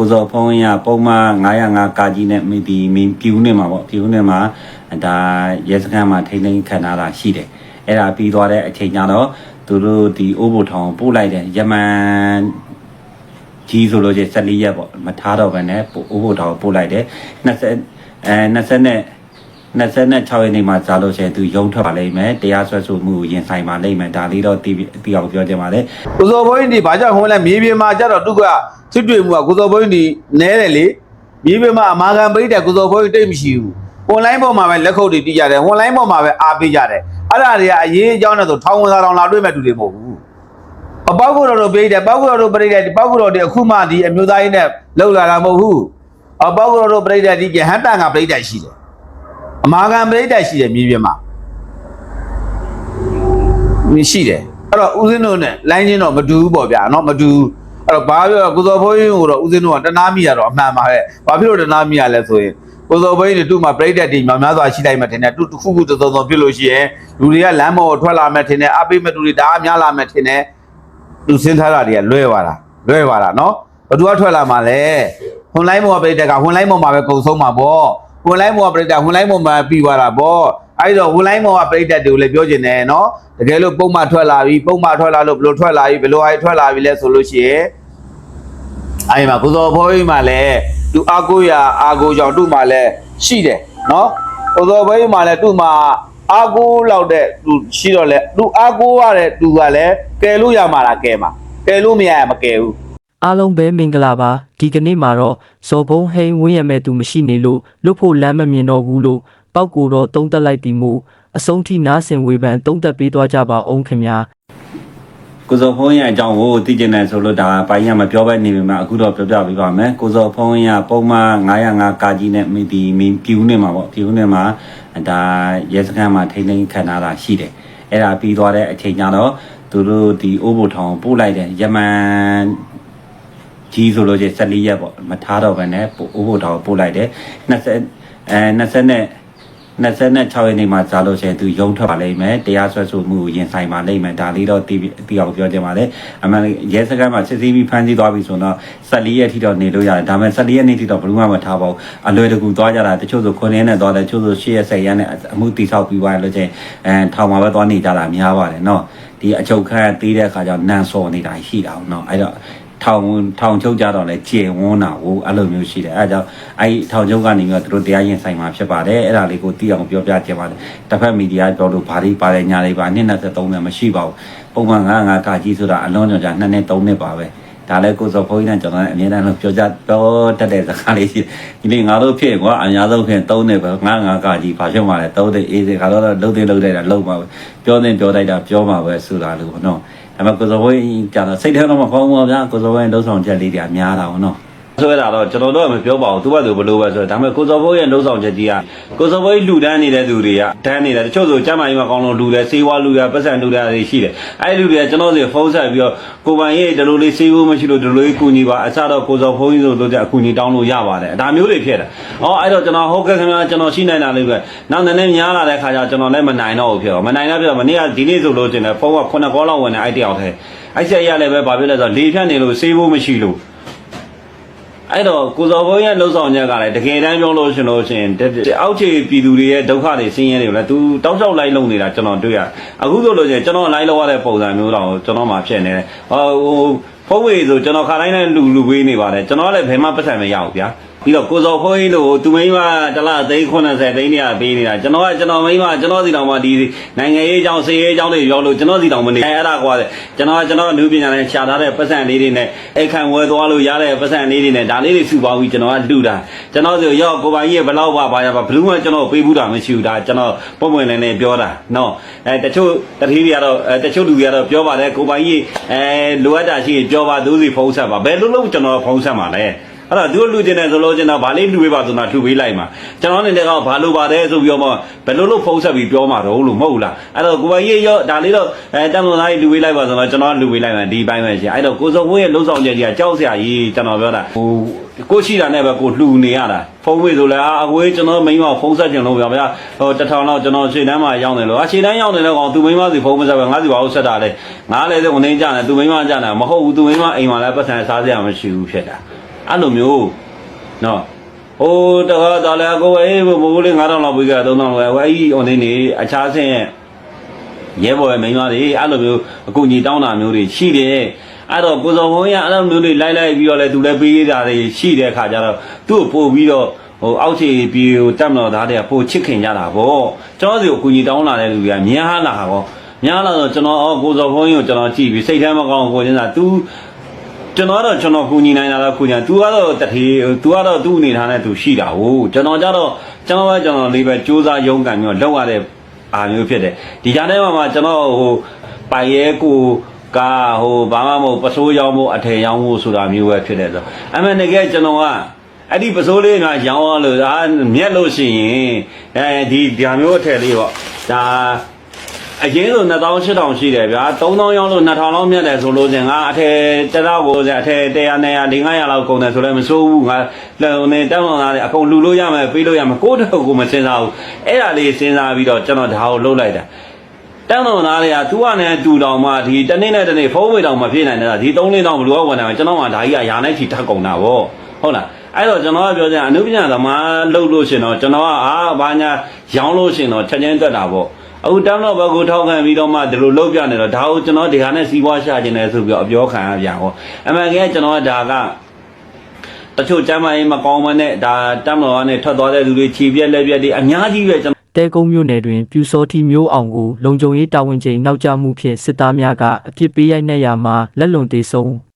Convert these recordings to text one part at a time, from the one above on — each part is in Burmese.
ကိုစောဖုံးရပုံမှန်905ကာကြီးနဲ့မိဒီမင်းပြူးနေမှာပေါ့ပြူးနေမှာဒါရဲစခန်းမှာထိန်းသိမ်းခံထားတာရှိတယ်အဲ့ဒါပြီးသွားတဲ့အချိန်ကျတော့သူတို့ဒီအိုးဘိုထောင်ပို့လိုက်တယ်ယမန်ကြီးဆိုလို့ချင်း14ရက်ပေါ့မထားတော့ဘဲနဲ့အိုးဘိုထောင်ပို့လိုက်တယ်20အဲ20နဲ့ 26ရက်နေ့မှာဇာလို့ရှိရင်သူရုံထွက်ပါလိမ့်မယ်တရားစွဲဆိုမှုကိုရင်ဆိုင်ပါလိမ့်မယ်ဒါလေးတော့တီးတီးအောင်ပြောချင်ပါတယ်ကိုစောဘိုင်းဒီဘာကြောင့်ဟိုလဲမြေပြင်မှာကြတော့သူကချစ်တွေ့မှုကကိုစောဘိုင်းဒီနဲတယ်လေမြေပြင်မှာအမာခံပိတ်တဲ့ကိုစောဘိုင်းတိတ်မရှိဘူး။ online ပေါ်မှာပဲလက်ခုပ်တွေတီးကြတယ်။ online ပေါ်မှာပဲအားပေးကြတယ်။အဲ့ဒါတွေကအရေးအကြောင်းနဲ့ဆိုထောင်ဝင်စာတောင်လာတွေ့မဲ့တူတွေမဟုတ်ဘူး။အပေါက်ကိုတော်တို့ပိတ်တယ်ပေါက်ကိုတော်တို့ပိတ်တယ်ဒီပေါက်ကိုတော်တွေအခုမှဒီအမျိုးသားကြီးနဲ့လောက်လာတာမဟုတ်ဘူး။အပေါက်ကိုတော်တို့ပိတ်တယ်ဒီကဟန်တန်ကပိတ်တယ်ရှိတယ်။ အမာခံပိတ်တယ်ရှိတယ်မြေပြင်မှာ။မရှိတယ်။အဲ့တော့ဦးစင်းတို့နဲ့လိုင်းချင်းတော့မတူဘူးပေါ့ဗျာเนาะမတူဘူးအဲ့တော့ဘာပြောကိုစောဖိုးရင်ကိုတော့ဦးစင်းတို့ကတနာမိရတော့အမှန်ပါပဲဘာဖြစ်လို့တနာမိရလဲဆိုရင်ကိုစောဖိုးရင်တူမှပြိတ္တတီများများစွာရှိလိုက်မှထင်တယ်တူတစ်ခုခုသုံးသုံးဖြစ်လို့ရှိရင်လူတွေကလမ်းပေါ်ထွက်လာမှထင်တယ်အပိမဲ့တူတွေဒါအများလာမှထင်တယ်သူစင်းထားတာတွေကလွဲသွားတာလွဲသွားတာเนาะဘသူကထွက်လာမှလဲဟွန်လိုင်းပေါ်ကပြိတ္တကဟွန်လိုင်းပေါ်မှာပဲကုံဆုံးမှာပေါ့ ဟွန်လိုင်းမော်ကပြိတ္တဟွန်လိုင်းမော်မှာပြီးသွားတာပေါ့အဲ့တော့ဟွန်လိုင်းမော်ကပြိတ္တတွေကိုလည်းပြောချင်တယ်နော်တကယ်လို့ပုံမှန်ထွက်လာပြီပုံမှန်ထွက်လာလို့ဘလို့ထွက်လာပြီဘလို့အဲ့ထွက်လာပြီလဲဆိုလို့ရှိရင်အဲ့မှာကိုစောဘိုးကြီးမှလည်းသူအာကိုရာအာကိုကြောင့်သူ့မှာလည်းရှိတယ်နော်ကိုစောဘိုးကြီးမှလည်းသူ့မှာအာကိုလောက်တဲ့သူရှိတော့လဲသူအာကိုရတဲ့သူကလည်းကယ်လို့ရမှာလားကယ်မှာကယ်လို့မရရမကယ်ဘူး အားလုံးပဲမင်္ဂလာပါဒီကနေ့မှာတော့ဇော်ဘုံဟိန်ဝင်းရမဲ့သူမရှိနေလို့လွတ်ဖို့လမ်းမမြင်တော့ဘူးလို့ပောက်ကိုတော့တုံးတက်လိုက်တီမို့အဆုံးထိနားဆင်ဝေဖန်တုံးတက်ပေးသွားကြပါအောင်ခင်ဗျာကိုစောဖုံးရအကြောင်းကိုသိကျင်တယ်ဆိုလို့ဒါပိုင်းရမပြောဘဲနေပြီမှာအခုတော့ပြောပြပေးပါမယ်ကိုစောဖုံးရပုံမှန်905ကာကြီးနဲ့မိဒီမင်းပြူးနေမှာပေါ့ပြူးနေမှာဒါရဲစခန်းမှာထိန်းသိမ်းခံထားတာရှိတယ်အဲ့ဒါပြီးသွားတဲ့အချိန်ကျတော့သူတို့ဒီအိုးဘိုထောင်ပို့လိုက်တယ်ယမန် ကြီးဆိုလို့ရှိရင်14ရက်ပေါ့မထားတော့ဘဲနဲ့ဥပို့တော်ပို့လိုက်တယ်20အဲ20နဲ့26ရက်နေ့မှာကြာလို့ရှိရင်သူရုံထွက်ပါလိမ့်မယ်တရားစွဲဆိုမှုကိုရင်ဆိုင်ပါလိမ့်မယ်ဒါလေးတော့တိအောင်ပြောချင်ပါတယ်အမှန်ရဲစခန်းမှာစစ်စီးပြီးဖမ်းဆီးသွားပြီဆိုတော့14ရက်ထိတော့နေလို့ရတယ်ဒါပေမဲ့14ရက်နေ့ထိတော့ဘယ်သူမှမထားပါဘူးအလွယ်တကူသွားကြတာတချို့ဆို9ရက်နဲ့သွားတယ်တချို့ဆို10ရက်10ရက်နဲ့အမှုတိဆောက်ပြီးသွားရလို့ချင်းအဲထောင်မှာပဲသွားနေကြတာများပါတယ်နော်ဒီအချုပ်ခန့်သေးတဲ့အခါကျတော့နန်စော်နေတာရှိတာအောင်နော်အဲ့တော့ ထောင်ထောင်ချုပ်ကြတော့လဲကျေဝန်းတာကိုအဲ့လိုမျိုးရှိတယ်အဲဒါကြောင့်အဲ့ဒီထောင်ချုပ်ကနေပြီးတော့သူတို့တရားရင်ဆိုင်မှာဖြစ်ပါတယ်အဲ့ဒါလေးကိုသိအောင်ပြောပြချင်ပါတယ်တစ်ဖက်မီဒီယာပြောလို့ဘာတွေပါတယ်ညာတွေပါနှစ်23နဲ့မရှိပါဘူးပုံမှန်95ကာကြီးဆိုတာအလုံးကြောင့်ကြာ2နဲ့3နဲ့ပါပဲဒါလည်းကိုစောဖိုးကြီးနဲ့ကျွန်တော်လည်းအမြဲတမ်းလို့ပြောကြပြောတတ်တဲ့စကားလေးရှိဒီနေ့ငါတို့ဖြစ်ကွာအများဆုံးဖြစ်3နဲ့ပဲ95ကာကြီးဘာဖြစ်မှလဲ3တဲ့အေးစခါတော့လှုပ်တဲ့လှုပ်တဲ့တာလှုပ်မှာပဲပြောတဲ့ပြောတိုက်တာပြောမှာပဲဆိုတာလို့ပေါ့နော် ဒါပေမဲ့ကိုစောဝင်းကြတော့စိတ်ထဲတော့မကောင်းဘူးဗျာကိုစောဝင်းလှုပ်ဆောင်ချက်လေးတွေအများတာပေါ့နော် ဆွဲတာတော့ကျွန်တော်တို့ကမပြောပါဘူးသူကသူဘလို့ပဲဆိုတော့ဒါပေမဲ့ကိုစောဘိုးရဲ့လှုပ်ဆောင်ချက်ကြီးကကိုစောဘိုးလှူဒန်းနေတဲ့သူတွေကဒန်းနေတယ်တချို့ဆိုကျမ်းမာရေးမှာကောင်းလို့လှူတယ်စေဝါလှူရပတ်စံလှူတာတွေရှိတယ်အဲ့ဒီလူတွေကကျွန်တော်စီဖုန်းဆက်ပြီးတော့ကိုပိုင်ရဲ့ဒီလိုလေးစေဖို့မရှိလို့ဒီလိုလေးကူညီပါအစတော့ကိုစောဘိုးကြီးဆိုလို့ကြအကူညီတောင်းလို့ရပါတယ်ဒါမျိုးတွေဖြစ်တယ်ဟောအဲ့တော့ကျွန်တော်ဟုတ်ကဲ့ခင်ဗျာကျွန်တော်ရှိနိုင်တာလေးပဲနောက်နည်းနည်းများလာတဲ့ခါကျကျွန်တော်လည်းမနိုင်တော့ဘူးဖြစ်တော့မနိုင်တော့ဖြစ်တော့မနေ့ကဒီနေ့ဆိုလို့ကျင်တယ်ဖုန်းက9ကောလောက်ဝင်တယ်အဲ့တယောက်တည်းအဲ့ဆက်ရလည်းပဲဘာဖြစ်လဲဆိုတော့လေဖြတ်နေလို့စေးဖို့မရှိလို့ အဲ့တော့ကိုစော်ဘုန်းရဲ့လှုပ်ဆောင်ချက်ကလည်းတကယ်တမ်းပြောလို့ရှင်လို့ရှင်အောက်ခြေပြည်သူတွေရဲ့ဒုက္ခတွေဆင်းရဲတွေကိုလည်း तू တောက်လျှောက်လိုက်လုံနေတာကျွန်တော်တွေ့ရအခုဆိုလို့ရှင်ကျွန်တော်လိုက်လောက်ရတဲ့ပုံစံမျိုးတော့ကျွန်တော်မှဖြစ်နေတယ်ဟောဟိုဖုန်းဝေဆိုကျွန်တော်ခါတိုင်းနဲ့လူလူပေးနေပါတယ်ကျွန်တော်ကလည်းဘယ်မှပတ်စံမရဘူးဗျာ ပြီးတော့ကိုစော်ခွင်းတို့သူမိန်းမတလသိန်း80သိန်းနေရပေးနေတာကျွန်တော်ကကျွန်တော်မိန်းမကျွန်တော်စီတောင်မှဒီနိုင်ငံရေးအကြောင်းစေရေးအကြောင်းတွေရောက်လို့ကျွန်တော်စီတောင်မနေအဲ့ဒါကွာတဲ့ကျွန်တော်ကကျွန်တော်လူပညာနဲ့ရှာထားတဲ့ပတ်စံလေးတွေနဲ့အိတ်ခံဝဲသွားလို့ရတဲ့ပတ်စံလေးတွေနဲ့ဒါလေးတွေစုပေါင်းပြီးကျွန်တော်ကလူတာကျွန်တော်ဆိုရော့ကိုပါကြီးရဲ့ဘလောက်ပါပါရပါဘလူးမှကျွန်တော်ပေးဘူးတာမရှိဘူးဒါကျွန်တော်ပုံမှန်လည်းလည်းပြောတာနော်အဲတချို့တတိတွေကတော့အဲတချို့လူတွေကတော့ပြောပါတယ်ကိုပါကြီးအဲလိုအပ်တာရှိရင်ပြောပါသူစီဖုံးဆက်ပါဘယ်လိုလုပ်ကျွန်တော်ဖုံးဆက်မှာလဲ အဲ့တော့သူတို့လူကျင်တယ်ဆိုလို့ကျင်တော့ဗာလေးလူပေးပါဆိုတော့လှူပေးလိုက်မှာကျွန်တော်နေလည်းကဘာလို့ပါတယ်ဆိုပြီးတော့မှဘယ်လိုလို့ဖုံးဆက်ပြီးပြောမှာတော့လို့မဟုတ်လားအဲ့တော့ကိုပိုင်ကြီးရောဒါလေးတော့အဲတမ်လွန်သားကြီးလူပေးလိုက်ပါဆိုတော့ကျွန်တော်လူပေးလိုက်မှာဒီပိုင်းပဲရှိအဲ့တော့ကိုစုံဝင်းရဲ့လှုပ်ဆောင်ချက်ကြီးကကြောက်စရာကြီးကျွန်တော်ပြောတာဟိုကိုရှိတာနဲ့ပဲကိုလှူနေရတာဖုံးဝေးဆိုလဲအာအဝေးကျွန်တော်မိန်းမဖုံးဆက်ကြင်လို့ဗျာဗျာဟိုတထောင်တော့ကျွန်တော်ရှေ့တန်းမှာရောက်နေလို့အရှေ့တန်းရောက်နေတော့ကောင်သူမိန်းမစီဖုံးမဆက်ပဲငါစီဘာလို့ဆက်တာလဲငါလည်းဆိုဝင်နေကြတယ်သူမိန်းမကြတယ်မဟုတ်ဘူးသူမိန်းမအိမ်မှာလည်းပတ်စံစားစရာမရှိဘူးဖြစ်တာ အဲ့လိုမျိုးနော်ဟိုတခါတလည်းကိုယ်အေးမိုးလေး9000လောက်ပြီးကြ3000လောက်ပဲအဲ့ဒီ online နေအခြားဆင်းရဲ့ရဲဘော်ရဲ့မိန်းမတွေအဲ့လိုမျိုးအကူကြီးတောင်းတာမျိုးတွေရှိတယ်အဲ့တော့ကိုစော်ဘုံရအဲ့လိုမျိုးတွေလိုက်လိုက်ပြီးတော့လဲသူလည်းပေးရတာတွေရှိတဲ့ခါကျတော့သူ့ကိုပို့ပြီးတော့ဟိုအောက်ခြေပြီးဟိုတက်မတော်သားတွေကပို့ချစ်ခင်ကြတာဗောကျွန်တော်စီကိုအကူကြီးတောင်းလာတဲ့လူတွေကများလာတာဗောများလာတော့ကျွန်တော်အော်ကိုစော်ဘုံကြီးကိုကျွန်တော်ကြည့်ပြီးစိတ်ထဲမကောင်းကိုကျင်းစာ तू ကျွန်တော်ကတော့ကျွန်တော်ကူညီနိုင်တာတော့ကူညီ तू ကတော့တထေး तू ကတော့သူ့အနေထားနဲ့ तू ရှိတာဟုတ်ကျွန်တော်ကြတော့ကျွန်တော်ပဲကျွန်တော်လေးပဲစူးစမ်းရုန်းကန်ပြီးတော့လောက်ရတဲ့အာမျိုးဖြစ်တယ်ဒီကြားထဲမှာမှကျွန်တော်ဟိုပိုင်ရဲကိုကဟိုဘာမှမဟုတ်ပစိုးရောင်းဖို့အထည်ရောင်းဖို့ဆိုတာမျိုးပဲဖြစ်တယ်ဆိုအမှန်တကယ်ကျွန်တော်ကအဲ့ဒီပစိုးလေးကရောင်းရလို့ဒါမြက်လို့ရှိရင်အဲဒီဒါမျိုးအထည်လေးပေါ့ဒါ အရင်ဆို2800ရှိတယ်ဗျာ3000ရောင်းလို့2000လောက်မြတ်တယ်ဆိုလို့ရှင်ငါအထည်တစ်တော့ကိုစအထည်100 200 500လောက်ကုန်တယ်ဆိုလည်းမစိုးဘူးငါလုံနေတောင်းတော့သားတယ်အကုန်လူလို့ရမယ်ပေးလို့ရမယ်ကိုယ့်တော့ကိုမစင်စားဘူးအဲ့ဒါလေးစဉ်းစားပြီးတော့ကျွန်တော်ဒါကိုလှုပ်လိုက်တာတောင်းတော့သားတွေကသူကနဲ့တူတော်မှဒီတနေ့နဲ့တနေ့ဖုံးဝေတောင်မဖြစ်နိုင်တဲ့ဒီ3လတောင်ဘလူကဝင်တယ်ကျွန်တော်ကဒါကြီးကယာနဲ့ချီထပ်ကုန်တာဗောဟုတ်လားအဲ့တော့ကျွန်တော်ကပြောချင်အနုပညာသမားလှုပ်လို့ရှင်တော့ကျွန်တော်ကအာဘာညာရောင်းလို့ရှင်တော့ချက်ချင်းတက်တာဗော အခုတမ်းတော့ဘက်ကိုထောက်ခံပြီးတော့မှဒီလိုလုပ်ပြနေတော့ဒါကိုကျွန်တော်ဒီဟာနဲ့စီးပွားရှာကျင်တယ်ဆိုပြီးတော့အပြောခံရပြန်ဟောအမှန်ကဲကျွန်တော်ကဒါကတချို့ကျမ်းမာရေးမကောင်းမနဲ့ဒါတမ်းတော်ကနေထွက်သွားတဲ့လူတွေခြေပြက်လက်ပြက်တွေအများကြီးပဲကျွန်တော်တဲကုန်းမြို့နယ်တွင်ပြူစောတိမျိုးအောင်ကိုလုံခြုံရေးတာဝန်ချိန်နောက်ကျမှုဖြင့်စစ်သားများကအဖြစ်ပေးရိုက်နှက်ရာမှာလက်လွန်သေးဆုံး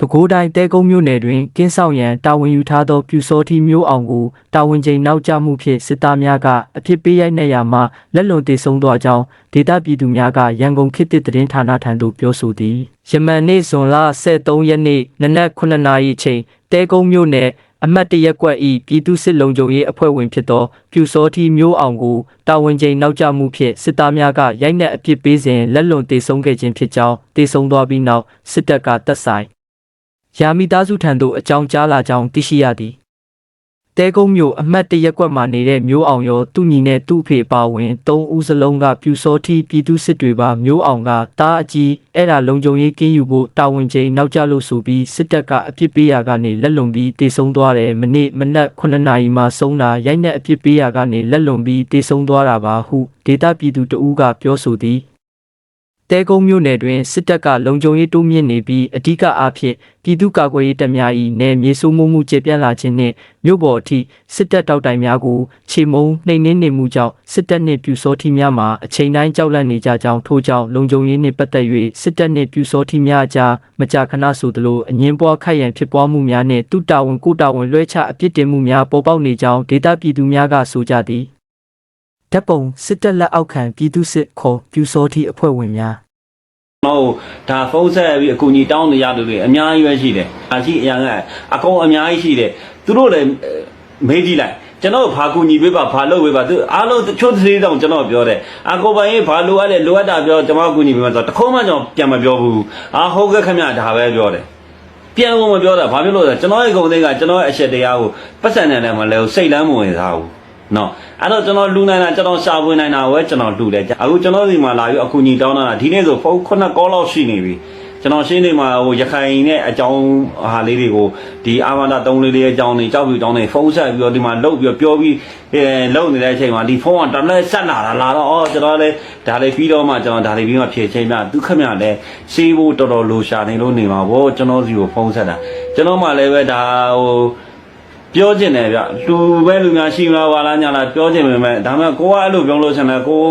ပဲခူးတိုင်းတဲကုန်းမြို့နယ်တွင်ကင်းဆောင်ရန်တာဝန်ယူထားသောပြူစောတိမျိုးအောင်ကိုတာဝန်ချိန်နောက်ကျမှုဖြင့်စစ်သားများကအဖြစ်ပေးရိုက်နှက်ရာမှာလက်လွန်သေးဆုံးသောအကြောင်းဒေသပြည်သူများကရန်ကုန်ခေတ်သစ်သတင်းဌာနထံသို့ပြောဆိုသည်ယမန်နေ့ဇွန်လ23ရက်နေ့နနက်9:00နာရီချိန်တဲကုန်းမြို့နယ်အမတ်တရက်ကွက်ဤပြည်သူစစ်လုံခြုံရေးအဖွဲ့ဝင်ဖြစ်သောပြူစောတိမျိုးအောင်ကိုတာဝန်ချိန်နောက်ကျမှုဖြင့်စစ်သားများကရိုက်နှက်အပြစ်ပေးစဉ်လက်လွန်တေဆုံးခဲ့ခြင်းဖြစ်ကြောင်းတေဆုံးသွားပြီးနောက်စစ်တပ်ကတပ်ဆိုင် ရာမိသားစုထံသို့အကြောင်းကြားလာကြောင်းသိရှိရသည်တဲကုန်းမြို့အမတ်တရက်ကွက်မှနေတဲ့မျိုးအောင်ရောသူ့ညီနဲ့သူ့အဖေပါဝင်၃ဦးစလုံးကပြူစောတိပြည်သူစစ်တွေပါမျိုးအောင်ကတားအကြီးအဲ့ဒါလုံခြုံရေးကင်းယူဖို့တာဝန်ချိန်နောက်ကျလို့ဆိုပြီးစစ်တပ်ကအပြစ်ပေးရာကနေလက်လွန်ပြီးတေဆုံးသွားတယ်မနေ့မနက်9နာရီမှဆုံးတာရိုက်နှက်အပြစ်ပေးရာကနေလက်လွန်ပြီးတေဆုံးသွားတာပါဟုဒေတာပြည်သူတဦးကပြောဆိုသည် တဲကုန်းမြို့နယ်တွင်စစ်တပ်ကလုံခြုံရေးတိုးမြင့်နေပြီးအ धिक အားဖြင့်ပြည်သူ့ကာကွယ်ရေးတပ်များ၏နယ်မြေဆိုးမှုမှုကျေပြန့်လာခြင်းနှင့်မြို့ပေါ်အထိစစ်တပ်တောက်တိုင်များကိုခြေမုံနှိမ်နင်းနေမှုကြောင့်စစ်တပ်နှင့်ပြူစောထီများမှာအချိန်တိုင်းကြောက်လန့်နေကြကြောင်းထို့ကြောင့်လုံခြုံရေးနှင့်ပတ်သက်၍စစ်တပ်နှင့်ပြူစောထီများအကြားမကြာခဏဆိုသလိုအငင်းပွားခိုက်ရန်ဖြစ်ပွားမှုများနှင့်တုတာဝန်ကိုတာဝန်လွှဲချအပြစ်တင်မှုများပေါ်ပေါက်နေကြောင်းဒေသပြည်သူများကဆိုကြသည် ဓာတ်ပုံစစ်တပ်လက်အောက်ခံပြည်သူစစ်ခေါ်ပြူစောထီအဖွဲ့ဝင်များကျွန်တော်ဒါဖုန်းဆက်ပြီးအကူကြီးတောင်းနေရတဲ့လူတွေအများကြီးပဲရှိတယ်။အရှိအရင်ကအကုန်အများကြီးရှိတယ်။သူတို့လည်းမေးကြည့်လိုက်ကျွန်တော်ဘာကူညီပေးပါဘာလုပ်ပေးပါသူအားလုံးတချို့သေးတောင်ကျွန်တော်ပြောတယ်။အကိုပိုင်ရေးဘာလိုအပ်လဲလိုအပ်တာပြောကျွန်တော်ကူညီပေးမှာဆိုတော့တခုမှကျွန်တော်ပြန်မပြောဘူး။အာဟုတ်ကဲ့ခင်ဗျဒါပဲပြောတယ်။ပြန်လို့မပြောတာဘာဖြစ်လို့လဲကျွန်တော်ရဲ့ဂုဏ်သိက္ခာကျွန်တော်ရဲ့အချက်တရားကိုပတ်စံနေတယ်မလဲစိတ်လမ်းမဝင်စားဘူး။ နော်အဲ့တော့ကျွန်တော်လူနိုင်တာကျွန်တော်ရှာဖွေနိုင်တာဝဲကျွန်တော်လူတယ်အခုကျွန်တော်ဒီမှာလာပြီးအခုညီတောင်းတာဒီနေ့ဆိုဖုန်းခုနှစ်ကောလောက်ရှိနေပြီကျွန်တော်ရှင်းနေမှာဟိုရခိုင်နဲ့အကြောင်းဟာလေးတွေကိုဒီအာမန္တသုံးလေးလေးအကြောင်းတွေကြောက်ပြီးတောင်းနေဖုန်းဆက်ပြီးတော့ဒီမှာလုတ်ပြီးတော့ပြောပြီးအဲလုတ်နေတဲ့အချိန်မှာဒီဖုန်းကတလဲဆက်လာတာလာတော့အော်ကျွန်တော်လည်းဒါလေးပြီးတော့မှကျွန်တော်ဒါလေးပြီးမှဖြည့်ချင်းပြသူခမရလည်းရှေးဖို့တော်တော်လိုရှာနေလို့နေမှာဗောကျွန်တော်စီကိုဖုန်းဆက်တာကျွန်တော်မှလည်းပဲဒါဟို ပြောကျင်တယ်ဗျလူပဲလူများရှိမလားပါလားညာလားပြောကျင်ပေမဲ့ဒါမှကိုကအဲ့လိုပြောလို့ရှင်လဲကို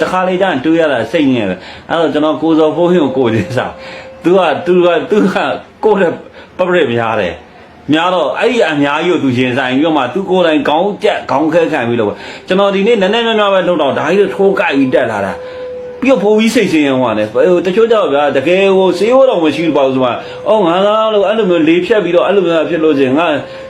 တခါလေကျရင်တွေးရတာစိတ်ညစ်တယ်အဲ့တော့ကျွန်တော်ကိုစော်ဖိုးဟင်းကိုကိုချင်းစား तू က तू က तू ကကိုတဲ့ပပရစ်များတယ်များတော့အဲ့ဒီအများကြီးကိုသူရင်ဆိုင်ပြီးတော့မှသူကိုယ်တိုင်ခေါင်းကြက်ခေါင်းခဲခံပြီးတော့ကျွန်တော်ဒီနေ့နည်းနည်းများများပဲလှုပ်တော့ဒါကြီးထိုးကြိုက်ပြီးတက်လာတာ ပြီးတော့ဖိုးကြီးစိတ်ဆင်းရဲဟောတယ်ဟိုတချို့ကြောက်ဗျာတကယ်ဟိုစေးဝတော်မရှိဘူးပေါ့ဆိုမှအော်ငါသားလို့အဲ့လိုမျိုးလေးဖြတ်ပြီးတော့အဲ့လိုမျိုးဖြစ်လို့ချင်းငါ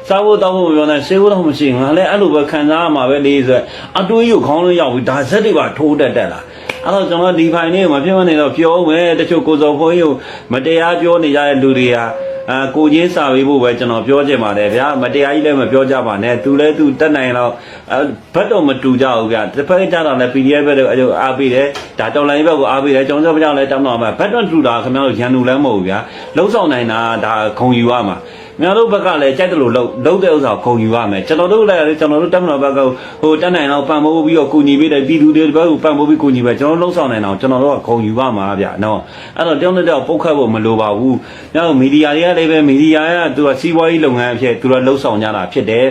စားဖို့တောက်ဖို့ပြောနေစေးဝတော်မရှိငါလည်းအဲ့လိုပဲခံစားရမှာပဲလေးဆိုအတွေးရုပ်ခေါင်းလို့ရောက်ပြီးဒါဇက်တွေပါထိုးတက်တက်လာအဲ့တော့ကျွန်တော်ဒီဖိုင်လေးကိုမပြောနေတော့ပြောမယ်တချို့ကိုစော်ဖိုးကြီးကိုမတရားပြောနေကြတဲ့လူတွေဟာ အာကိုချင်းစာပေးဖို့ပဲကျွန်တော်ပြောချင်ပါတယ်ဗျာမတရားကြီးလည်းမပြောကြပါနဲ့သူလည်းသူတက်နိုင်တော့ဘတ်တော့မတူကြဘူးဗျာတစ်ဖက်ကြတော့လည်း PDF ဘက်တော့အဲ့လိုအားပေးတယ်ဒါတော်လိုင်းဘက်ကိုအားပေးတယ်ကျောင်းစောပြောင်းလည်းတောင်းတော့မှာဘတ်တော့တူတာခင်ဗျားတို့ရန်သူလည်းမဟုတ်ဘူးဗျာလှုပ်ဆောင်နိုင်တာဒါခုံယူရမှာ များတို့ဘက်ကလည်းကြိုက်တယ်လို့လှုပ်လှုပ်တဲ့ဥစ္စာကိုဂုံယူရမယ်ကျွန်တော်တို့လည်းကျွန်တော်တို့တက်မတော်ဘက်ကဟိုတက်နိုင်တော့ပံ့ပိုးပြီးတော့ကူညီပေးတယ်ပြည်သူတွေဘက်ကပံ့ပိုးပြီးကူညီပဲကျွန်တော်တို့လှုပ်ဆောင်နိုင်အောင်ကျွန်တော်တို့ကဂုံယူရမှာဗျနော်အဲ့တော့တောင်းတဲ့တော့ပုတ်ခတ်ဖို့မလိုပါဘူးညတော့မီဒီယာတွေကလည်းပဲမီဒီယာကသူကစီးပွားရေးလုပ်ငန်းအဖြစ်သူကလှုပ်ဆောင်ကြတာဖြစ်တယ်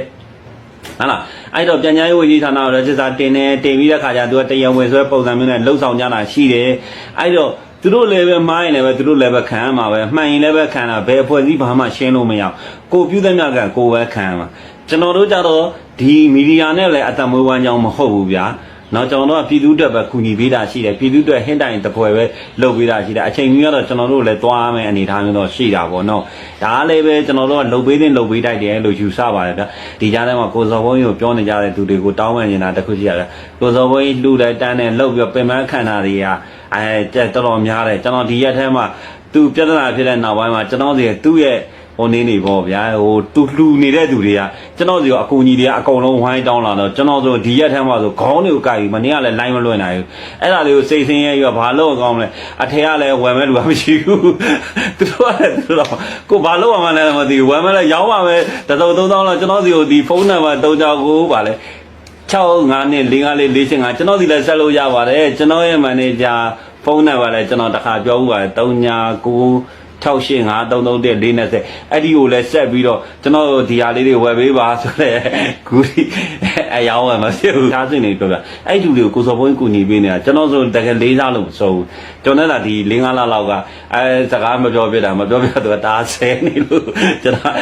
ဟုတ်လားအဲ့တော့ပြန်ကြားရေးဝန်ကြီးဌာနကလည်းစစ်စားတင်နေတင်ပြီးတဲ့ခါကျသူကတရားဝင်ဆွဲပုံစံမျိုးနဲ့လှုပ်ဆောင်ကြတာရှိတယ်အဲ့တော့ သူတို့လည်းပဲမိုင်းလည်းပဲသူတို့လည်းပဲခံရမှာပဲမှန်ရင်လည်းပဲခံတာဘယ်အဖွဲ့အစည်းဘာမှရှင်းလို့မရအောင်ကိုပြုတဲ့မြတ်ကကိုပဲခံရမှာကျွန်တော်တို့ကြတော့ဒီမီဒီယာနဲ့လည်းအတမွေးဝမ်းကြောင်းမဟုတ်ဘူးဗျာနော်ကျွန်တော်တို့ကပြည်သူ့အတွက်ပဲကူညီပေးတာရှိတယ်ပြည်သူ့အတွက်ဟင်းတိုင်တစ်ပွဲပဲလုပ်ပေးတာရှိတယ်အချိန်ကြီးကတော့ကျွန်တော်တို့လည်းသွားမယ်အနေထားမျိုးတော့ရှိတာပေါ့နော်ဒါကလည်းပဲကျွန်တော်တို့ကလုပ်ပေးတဲ့လုပ်ပေးတိုက်တယ်လို့ယူဆပါတယ်ဗျဒီကြားထဲမှာကိုစော်ဘုန်းကြီးကိုပြောနေကြတဲ့သူတွေကိုတောင်းပန်နေတာတစ်ခုရှိရတယ်ကိုစော်ဘုန်းကြီးလှူတယ်တန်းတယ်လှုပ်ပြီးပင်မခန္ဓာတွေက အဲတော်တော်များတယ်ကျွန်တော်ဒီရက်ထဲမှာသူပြဿနာဖြစ်တဲ့နောက်ပိုင်းမှာကျွန်တော်စီသူ့ရဲ့ဟိုနေနေပေါ့ဗျာဟိုတူလှူနေတဲ့သူတွေကကျွန်တော်စီကအကူကြီးတွေကအကုန်လုံးဝိုင်းတောင်းလာတော့ကျွန်တော်ဆိုဒီရက်ထဲမှာဆိုခေါင်းတွေကိုကြိုက်ပြီးမနေ့ကလည်းလိုင်းမလွှင့်နိုင်ဘူးအဲ့ဒါလေးကိုစိတ်ဆင်းရဲပြီးတော့ဘာလို့အကောင်းမလဲအထက်ကလည်းဝယ်မဲ့လူကမရှိဘူးသူတို့ကလည်းသူတို့ကိုဘာလို့မှလည်းမသိဘူးဝယ်မဲ့လည်းရောင်းပါမယ်တသော3000လောက်ကျွန်တော်စီကိုဒီဖုန်းနံပါတ်တုံးကြောကိုဗာလဲ 65နဲ့45လေး45ကျွန်တော်စီလည်းဆက်လို့ရပါတယ်ကျွန်တော်ရဲ့မန်နေဂျာဖုန်းနံပါတ်လည်းကျွန်တော်တစ်ခါပြောဦးပါတယ်39 685331420အဲ့ဒီကိုလည်းဆက်ပြီးတော့ကျွန်တော်ဒီဟာလေးတွေဝယ်ပေးပါဆိုတဲ့ကူဒီအယောင်းဝယ်မဖြစ်ဘူးသားစင်တွေပြောပြအဲ့ဒီလူတွေကိုကိုစော်ဘုန်းကြီးကူညီပေးနေတာကျွန်တော်ဆိုတကယ်လေးစားလို့မစိုးဘူးကျွန်တော်လည်းဒီ၄၅လလောက်ကအဲစကားမပြောပြတာမပြောပြတော့ဒါဆဲနေလို့ကျွန်တော်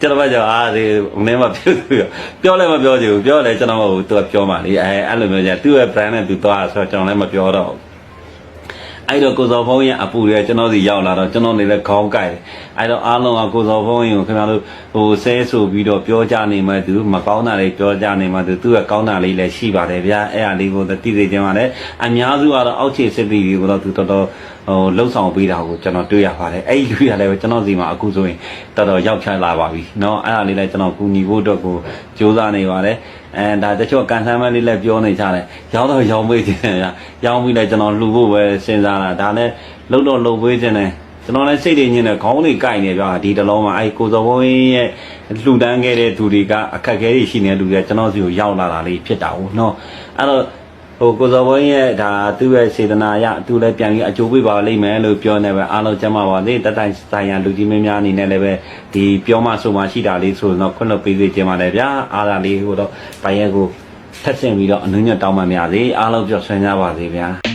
ကျွန်တော်ကကြောအားဒီမင်းမဖြစ်ဘူးပြောလည်းမပြောချင်ဘူးပြောလည်းကျွန်တော်ကသူကပြောမှလေအဲအဲ့လိုမျိုးじゃသူ့ရဲ့ brand နဲ့သူသွားဆိုတော့ကျွန်တော်လည်းမပြောတော့ဘူး အဲ့တော့ကိုစော်ဖုံးရဲ့အပူတွေကျွန်တော်စီရောက်လာတော့ကျွန်တော်နေလဲခေါင်းကိုက်တယ်အဲ့တော့အားလုံးကကိုစော်ဖုံးရင်ကိုခင်ဗျားတို့ဟိုဆဲဆိုပြီးတော့ပြောကြနေမှသူမကောင်းတာလေးပြောကြနေမှသူသူ့ရဲ့ကောင်းတာလေးလည်းရှိပါတယ်ဗျာအဲ့အလေးကိုသိသိချင်းပါတယ်အများစုကတော့အောက်ခြေစစ်တီတွေကိုတော့သူတော်တော်ဟိုလှုပ်ဆောင်ပေးတာကိုကျွန်တော်တွေ့ရပါတယ်အဲ့ဒီလူရလည်းပဲကျွန်တော်စီမှာအခုဆိုရင်တော်တော်ရောက်ချလာပါပြီเนาะအဲ့ဒါလေးလည်းကျွန်တော်ကူညီဖို့အတွက်ကိုစူးစမ်းနေပါတယ်အဲဒါတချို့ကန်ဆန်းမလေးလည်းပြောနေကြတယ်ရောင်းတော့ရောင်းပေးခြင်းဗျာရောင်းပြီးလည်းကျွန်တော်လှူဖို့ပဲစဉ်းစားတာဒါလည်းလှုပ်တော့လှုပ်ပေးခြင်းတယ် ကျွန်တော်လည်းစိတ်တွေညင်းတယ်ခေါင်းတွေကိုက်နေပြဒီတလုံးမှာအဲကိုစောဘုန်းကြီးရဲ့လှူဒန်းခဲ့တဲ့သူတွေကအခက်အခဲတွေရှိနေတဲ့လူတွေကကျွန်တော်စီကိုရောက်လာတာလေးဖြစ်တာဟုတ်နော်အဲ့တော့ဟိုကိုစောဘုန်းကြီးရဲ့ဒါသူ့ရဲ့စေတနာအရသူလည်းပြန်ပြီးအကျိုးပေးပါလိမ့်မယ်လို့ပြောနေပဲအားလုံးကျမ်းပါပါစေတတိုင်ဆိုင်ရလူကြီးမင်းများအနေနဲ့လည်းပဲဒီပြောမှဆိုမှရှိတာလေးဆိုတော့ခွင့်လွှတ်ပေးစေချင်ပါတယ်ဗျာအားသာလေးဟိုတော့ဘိုင်ရက်ကိုထက်ဆင့်ပြီးတော့အနုညတ်တောင်းပန်ပါစေအားလုံးပြောဆွေးနွေးပါစေဗျာ